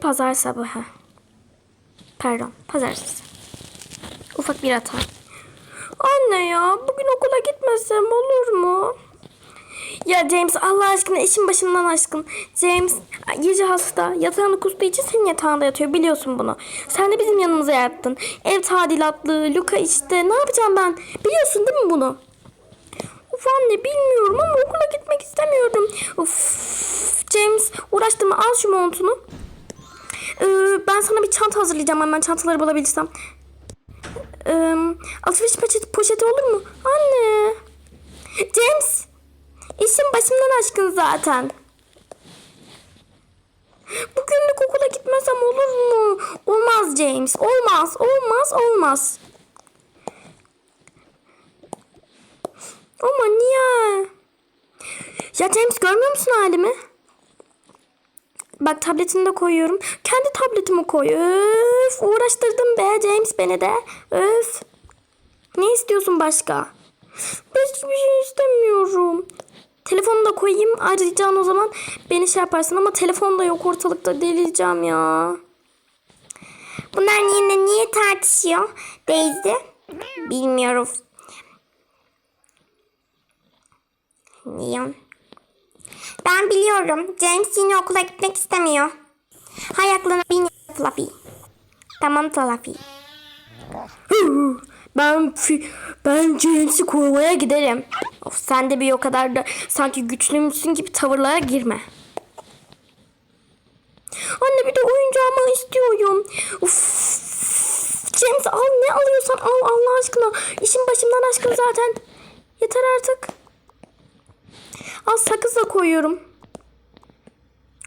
pazar sabahı. Pardon, pazartesi. Ufak bir hata. Anne ya, bugün okula gitmesem olur mu? Ya James Allah aşkına işin başından aşkın. James gece hasta. Yatağını kustuğu için senin yatağında yatıyor biliyorsun bunu. Sen de bizim yanımıza yattın. Ev tadilatlı, Luka işte. Ne yapacağım ben? Biliyorsun değil mi bunu? Of anne bilmiyorum ama okula gitmek istemiyorum. Of James uğraştırma al şu montunu. Ee, ben sana bir çanta hazırlayacağım hemen çantaları bulabilirsem. Ee, alışveriş poşeti, poşeti olur mu? Anne. James. İşim başımdan aşkın zaten. Bugünlük okula gitmesem olur mu? Olmaz James. Olmaz. Olmaz. Olmaz. Ama niye? Ya James görmüyor musun halimi? Bak tabletini de koyuyorum. Kendi tabletimi koy. Öf uğraştırdın be James beni de. Öf. Ne istiyorsun başka? Hiçbir şey istemiyorum. Telefonu da koyayım. Arayacağın o zaman beni şey yaparsın ama telefon da yok ortalıkta delireceğim ya. Bunlar yine niye tartışıyor Daisy? Bilmiyorum. Leon. Ben biliyorum. James yine okula gitmek istemiyor. Hay aklına bin Fluffy. Tamam Fluffy. Ben ben James'i korumaya giderim. Of sen de bir o kadar da sanki güçlüymüşsün gibi tavırlara girme. Anne bir de oyuncağımı istiyorum. Uf. James al ne alıyorsan al Allah aşkına. İşin başımdan aşkın zaten. Yeter artık. Al sakız da koyuyorum.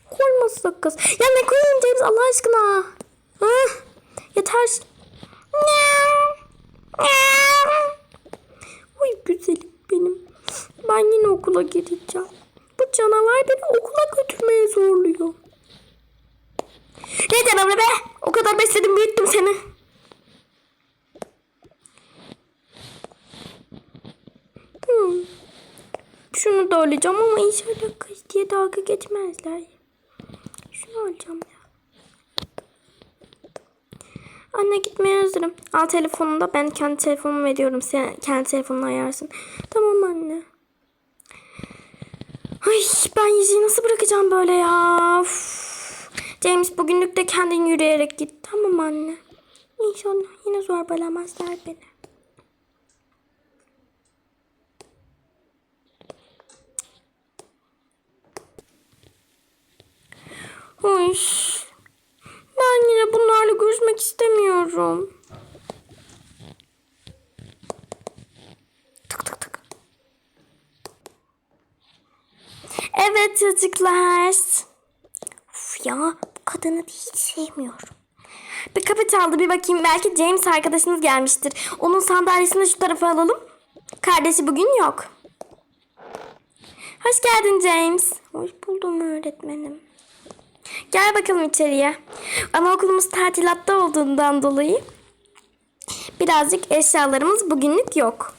Koyma sakız. Ya ne koyayım James Allah aşkına. Hah, yeter. Uy güzelim benim. Ben yine okula gideceğim. Bu canavar beni okula götürmeye zorluyor. Ne canavarı be? O kadar besledim büyüttüm seni. Hmm. Şunu da alacağım ama inşallah kız diye dalga geçmezler. Şunu alacağım ya. Anne gitmeye hazırım. Al telefonunu da ben kendi telefonumu veriyorum. Sen kendi telefonunu ayarsın. Tamam anne. Ay ben Yeşil'i nasıl bırakacağım böyle ya? Uf. James bugünlük de kendin yürüyerek git. Tamam anne. İnşallah yine zorbalamazlar beni. Uy. Ben yine bunlarla görüşmek istemiyorum. Tık tık tık. Evet çocuklar. Uf ya bu kadını hiç sevmiyorum. Bir kapı çaldı bir bakayım belki James arkadaşınız gelmiştir. Onun sandalyesini şu tarafa alalım. Kardeşi bugün yok. Hoş geldin James. Hoş buldum öğretmenim. Gel bakalım içeriye. Anaokulumuz tatilatta olduğundan dolayı birazcık eşyalarımız bugünlük yok.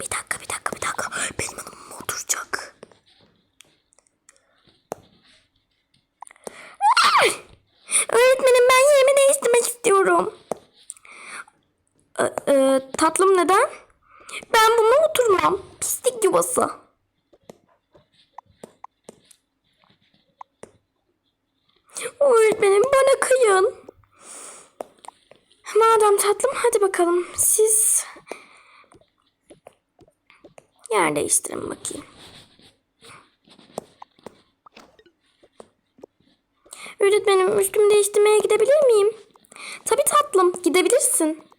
Bir dakika, bir dakika, bir dakika. Benim hanımım oturacak. Ah! Öğretmenim ben yerimi değiştirmek istiyorum. Ee, e, tatlım neden? Ben bununla oturmam. Pislik yuvası. Öğretmenim bana kıyın. Madem tatlım hadi bakalım. Siz yer değiştirin bakayım. Öğretmenim üstümü değiştirmeye gidebilir miyim? Tabii tatlım gidebilirsin.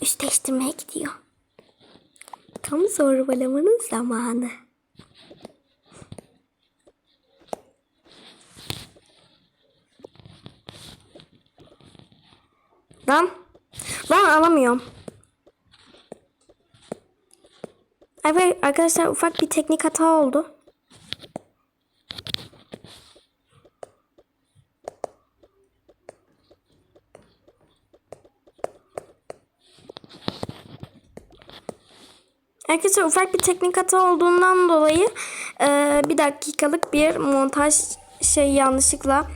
Aha üst değiştirmeye gidiyor. Tam zorbalamanın zamanı. Lan. Lan alamıyorum. Evet arkadaşlar ufak bir teknik hata oldu. Arkadaşlar ufak bir teknik hata olduğundan dolayı e, bir dakikalık bir montaj şey yanlışlıkla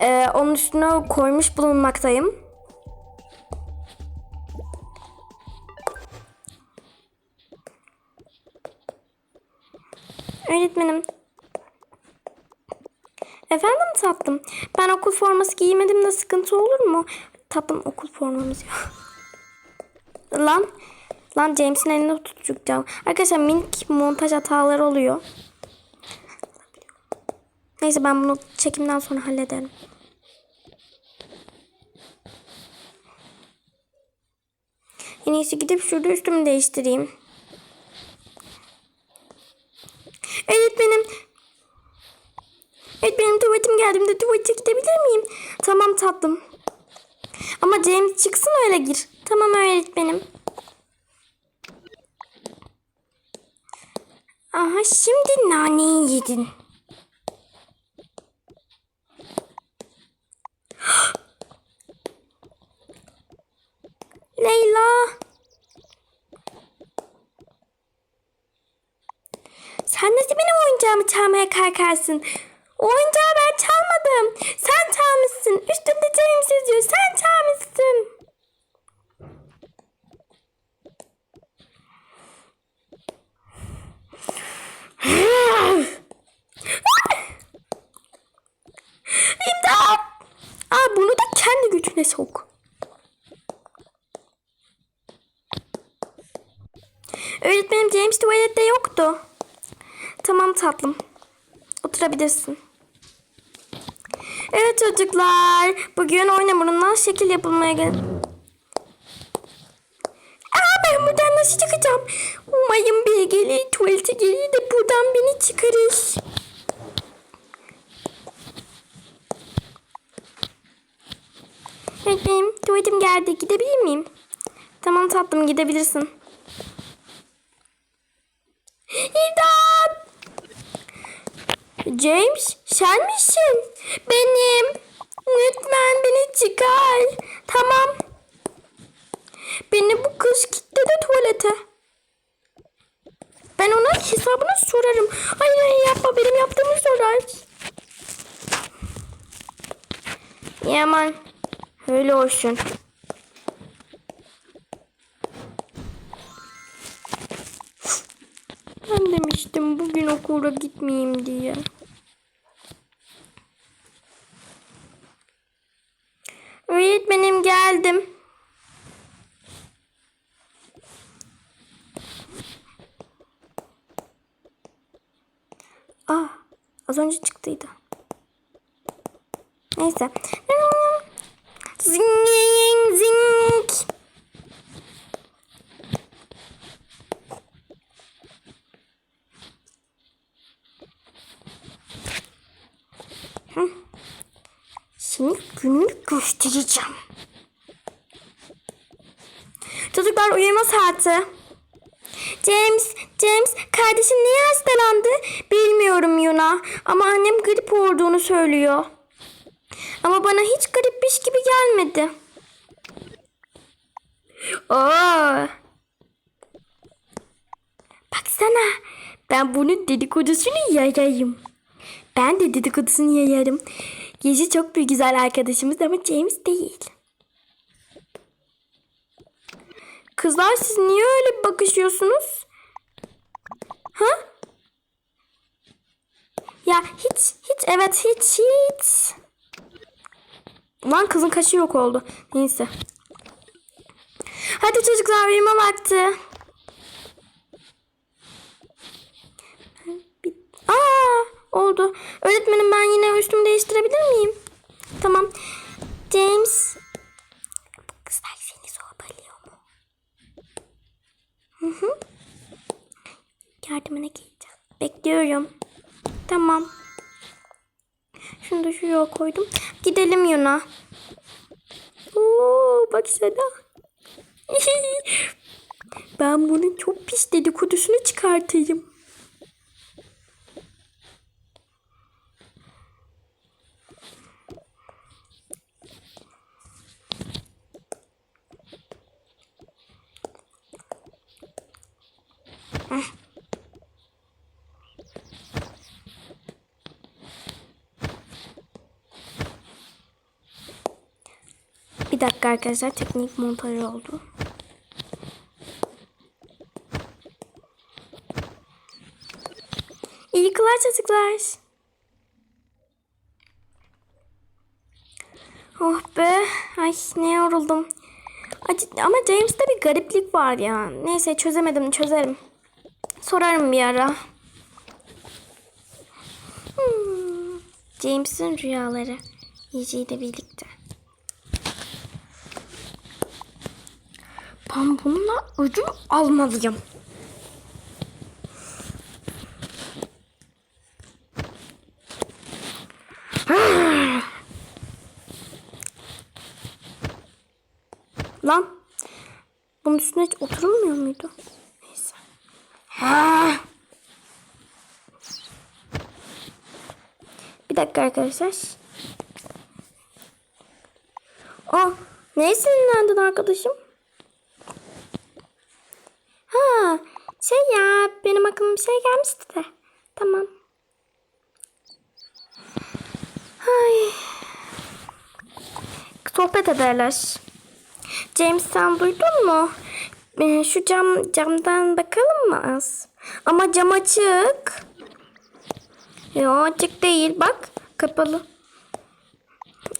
e, onun üstüne koymuş bulunmaktayım. Öğretmenim. Efendim tatlım. Ben okul forması giymedim de sıkıntı olur mu? Tatlım okul formamız yok. Lan. Lan James'in elini tutacağım. Arkadaşlar minik montaj hataları oluyor. Neyse ben bunu çekimden sonra hallederim. En iyisi gidip şurada üstümü değiştireyim. Öğretmenim. Öğretmenim tuvaletim geldiğimde tuvalete gidebilir miyim? Tamam tatlım. Ama James çıksın öyle gir. Tamam öğretmenim. Aha şimdi naneyi yedin. Leyla. Sen nasıl benim oyuncağımı çalmaya kalkarsın? O oyuncağı ben çalmadım. Sen çalmışsın. Üstünde James yazıyor. Sen çalmışsın. İmdat! Aa, bunu da kendi gücüne sok. Öğretmenim James tuvalette yoktu. Tamam tatlım. Oturabilirsin. Evet çocuklar. Bugün oynamanından şekil yapılmaya gel. Aa ben buradan nasıl çıkacağım? Umarım bir gelir tuvalete gelir de buradan beni çıkarır. Evet benim tuvaletim geldi. Gidebilir miyim? Tamam tatlım gidebilirsin. İmdat! James sen misin? Benim. Lütfen beni çıkar. Tamam. Beni bu kız kilitledi tuvalete. Ben ona hesabını sorarım. Hayır hayır yapma benim yaptığımı sorar. Yaman. Öyle olsun. Ben demiştim bugün okula gitmeyeyim diye. Öğretmenim geldim. Ah, az önce çıktıydı. Neyse. Zing zing. Hı. Şimdi gününü göstereceğim. Çocuklar uyuma saati. James, James kardeşin niye hastalandı? Bilmiyorum Yuna ama annem grip olduğunu söylüyor. Ama bana hiç garipmiş gibi gelmedi. Oo. Baksana. Ben bunun dedikodusunu yayayım. Ben de dedikodusunu yayarım. Gece çok bir güzel arkadaşımız ama James değil. Kızlar siz niye öyle bakışıyorsunuz? Ha? Ya hiç hiç evet hiç hiç. Lan kızın kaşı yok oldu. Neyse. Hadi çocuklar uyuma vakti. Aa oldu. Öğretmenim ben yine üstümü değiştirebilir miyim? Tamam. James. Bu kızlar seni zorbalıyor mu? Hı hı. Yardımına geleceğim. Bekliyorum. Tamam. Şunu da şuraya koydum. Gidelim Yuna. Oo, bak sana. ben bunun çok pis dedikodusunu çıkartayım. Bir dakika arkadaşlar teknik montaj oldu. İyi kılar çocuklar. Oh be. Ay ne yoruldum. Ama James'te bir gariplik var ya. Neyse çözemedim çözerim. Sorarım bir ara. Hmm. James'in rüyaları. Yiyeceği ile birlikte. Ben bununla ödül almalıyım. Lan. Bunun üstüne hiç oturulmuyor muydu? Neyse. Ha. Bir dakika arkadaşlar. Aa, neye sinirlendin arkadaşım? Ha, şey ya benim aklıma bir şey gelmişti de. Tamam. Ay. Sohbet ederler. James sen duydun mu? Ee, şu cam camdan bakalım mı az? Ama cam açık. Yo açık değil bak kapalı.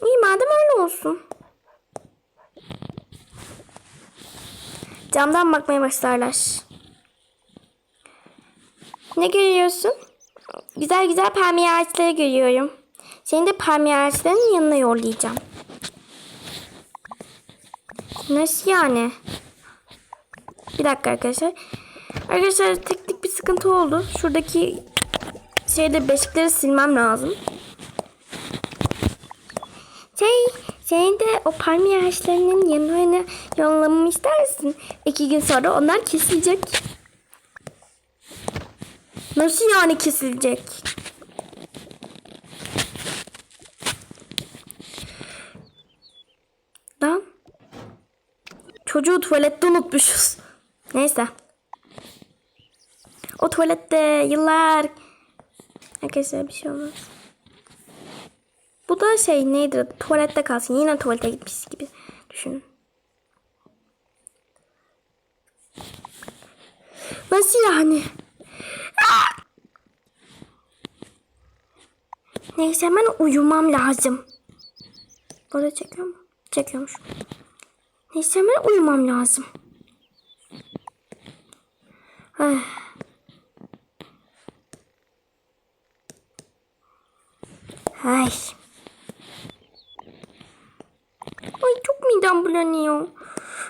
İyi madem öyle olsun. Camdan bakmaya başlarlar. Ne görüyorsun? Güzel güzel palmiye ağaçları görüyorum. Seni de palmiye ağaçlarının yanına yollayacağım. Nasıl yani? Bir dakika arkadaşlar. Arkadaşlar teknik bir sıkıntı oldu. Şuradaki şeyde beşikleri silmem lazım. Şey, senin de o palmiye ağaçlarının yanına yollamamı istersin. İki gün sonra onlar kesilecek. Nasıl yani kesilecek? Lan. Çocuğu tuvalette unutmuşuz. Neyse. O tuvalette yıllar... Arkadaşlar bir şey olmaz. Bu da şey neydi? Tuvalette kalsın. Yine tuvalete gitmiş gibi düşünün. Nasıl yani? Neyse hemen uyumam lazım. Burada çekiyor mu? Çekiyormuş. Neyse hemen uyumam lazım. Ay. Ay. Ay çok midem bulanıyor.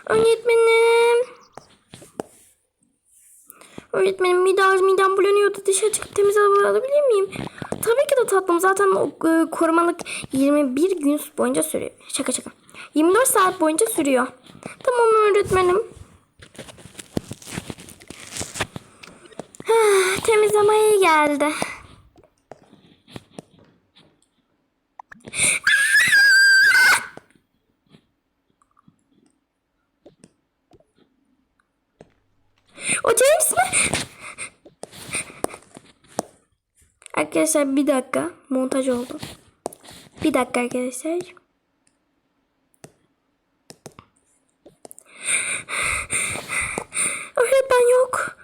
Öğretmenim. Öğretmenim midem, midem bulanıyordu. Dışarı çıkıp temiz hava alabilir miyim? Tabii ki de tatlım. Zaten o e, korumalık 21 gün boyunca sürüyor. Şaka şaka. 24 saat boyunca sürüyor. Tamam öğretmenim. Temiz hava iyi geldi. O James mi? Arkadaşlar bir dakika montaj oldu. Bir dakika arkadaşlar. Öğretmen yok.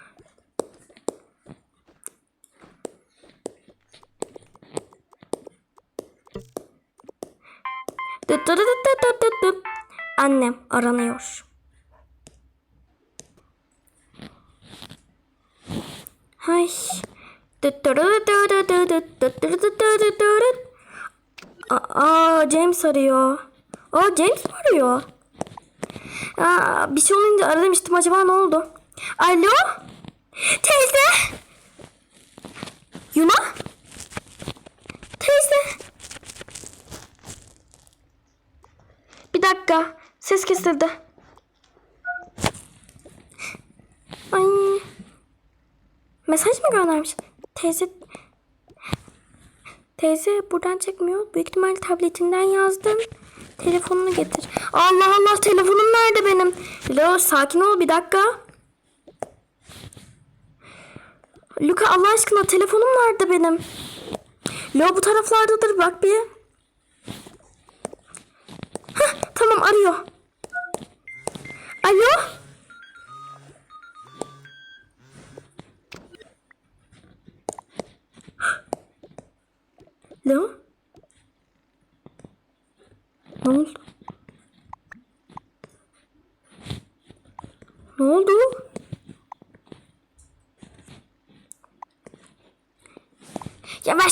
Annem aranıyor. Ay. Aa James arıyor. Aa James mi arıyor? Aa, bir şey olunca aramıştım acaba ne oldu? Alo? Teyze? Yuna? Teyze? Bir dakika. Ses kesildi. Ay. Mesaj mı göndermiş? Teyze... Teyze buradan çekmiyor. Büyük ihtimal tabletinden yazdım. Telefonunu getir. Allah Allah telefonum nerede benim? Lo sakin ol bir dakika. Luka Allah aşkına telefonum nerede benim? Lo bu taraflardadır bak bir. Hah, tamam arıyor. Alo? Lo? Ne oldu? Ne oldu?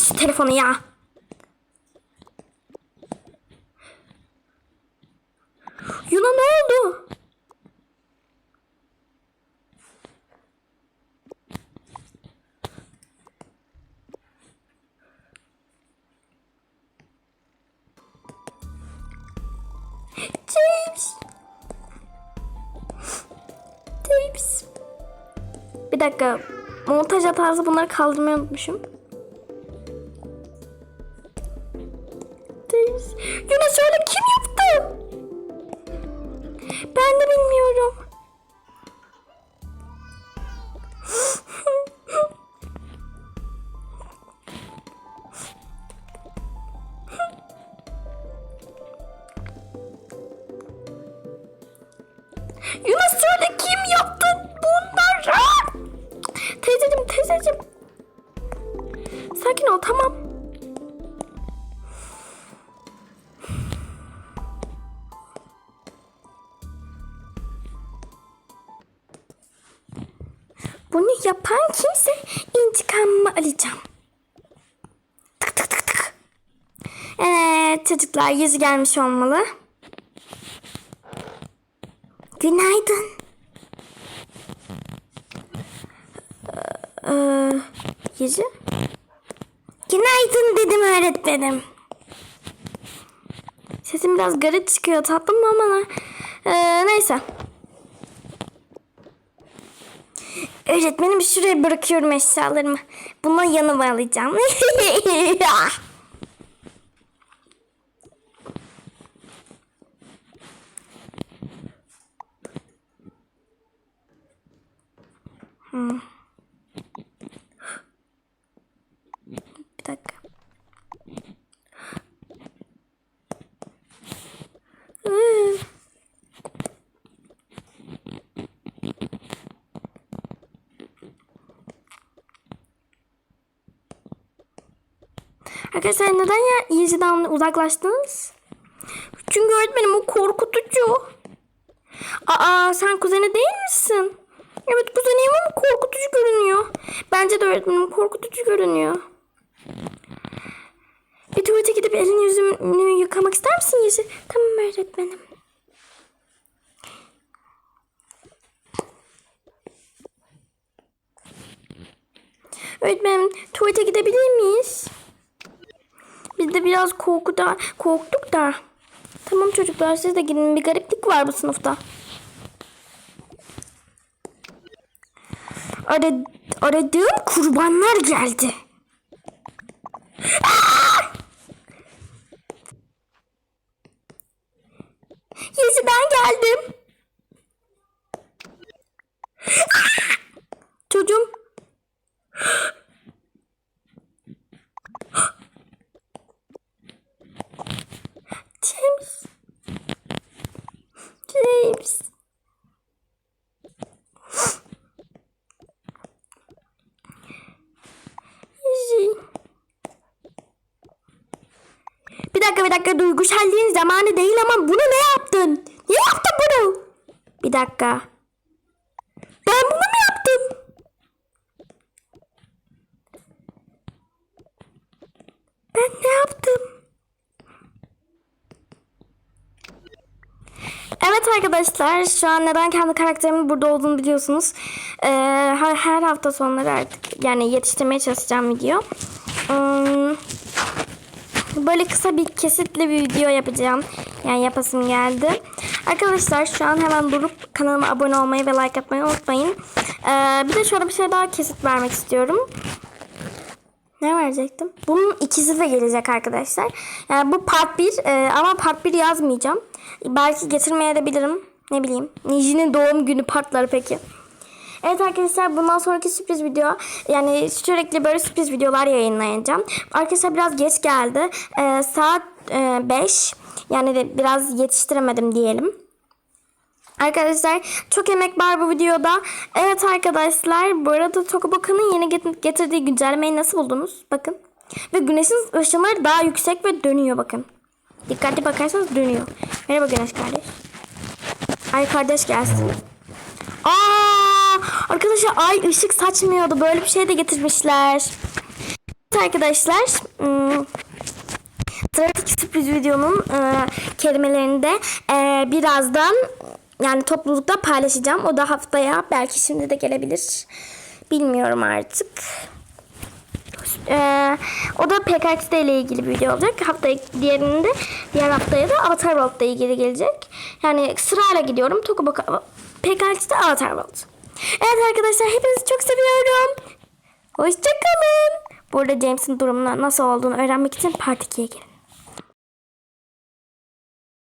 Şu telefonu ya. Yuna ne oldu? James. James. Bir dakika. Montaj hatarsı bunları kaldırmayı unutmuşum. Yapan kimse intikamımı alacağım. Tık tık tık tık. Evet çocuklar yüzü gelmiş olmalı. Günaydın. Ee, yüzü? Günaydın dedim öğretmenim. Sesim biraz garip çıkıyor tatlım ama ee, neyse. Öğretmenim şuraya bırakıyorum eşyalarımı. Bunu yanıma alacağım. Hmm. Bir dakika. Iı. Arkadaşlar neden ya Yezi'den uzaklaştınız? Çünkü öğretmenim o korkutucu. Aa sen kuzeni değil misin? Evet kuzeniyim ama korkutucu görünüyor. Bence de öğretmenim korkutucu görünüyor. Bir tuvalete gidip elini yüzünü yıkamak ister misin Yezi? Tamam öğretmenim. Öğretmenim tuvalete gidebilir miyiz? Biz de biraz korku da, korktuk da. Tamam çocuklar siz de gidin. Bir gariplik var bu sınıfta. Ara, aradığım kurbanlar geldi. Aa! Yesi ben geldim. Aa! Çocuğum. James. James. Easy. Bir dakika bir dakika duygusalliğin zamanı değil ama bunu ne yaptın? Ne yaptın bunu? Bir dakika. Ben bunu mu yaptım? Ben ne yaptım? Evet arkadaşlar şu an neden kendi karakterimin burada olduğunu biliyorsunuz. Ee, her, hafta sonları artık yani yetiştirmeye çalışacağım video. Hmm, böyle kısa bir kesitli bir video yapacağım. Yani yapasım geldi. Arkadaşlar şu an hemen durup kanalıma abone olmayı ve like atmayı unutmayın. Ee, bir de şöyle bir şey daha kesit vermek istiyorum. Ne verecektim? Bunun ikisi de gelecek arkadaşlar. Yani bu part 1 e, ama part 1 yazmayacağım. Belki getirmeye de bilirim. Ne bileyim. Niji'nin doğum günü partları peki. Evet arkadaşlar bundan sonraki sürpriz video yani sürekli böyle sürpriz videolar yayınlayacağım. Arkadaşlar biraz geç geldi. Ee, saat 5 yani de biraz yetiştiremedim diyelim. Arkadaşlar çok emek var bu videoda. Evet arkadaşlar bu arada Tokoboka'nın yeni get- getirdiği güncellemeyi nasıl buldunuz? Bakın. Ve güneşin ışınları daha yüksek ve dönüyor bakın. Dikkatli bakarsanız dönüyor. Merhaba güneş kardeş. Ay kardeş gelsin. Aa, arkadaşlar ay ışık saçmıyordu. Böyle bir şey de getirmişler. Evet arkadaşlar. hmm, Sıradaki sürpriz videonun e, kelimelerini de e, birazdan yani toplulukta paylaşacağım. O da haftaya belki şimdi de gelebilir. Bilmiyorum artık. E, o da PKXD ile ilgili bir video olacak. Haftaya diğerinde diğer haftaya da Avatar World'la ilgili gelecek. Yani sırayla gidiyorum. Tokuboka PKXD Avatar World. Evet arkadaşlar hepinizi çok seviyorum. Hoşçakalın. Burada James'in durumuna nasıl olduğunu öğrenmek için Part 2'ye gelin.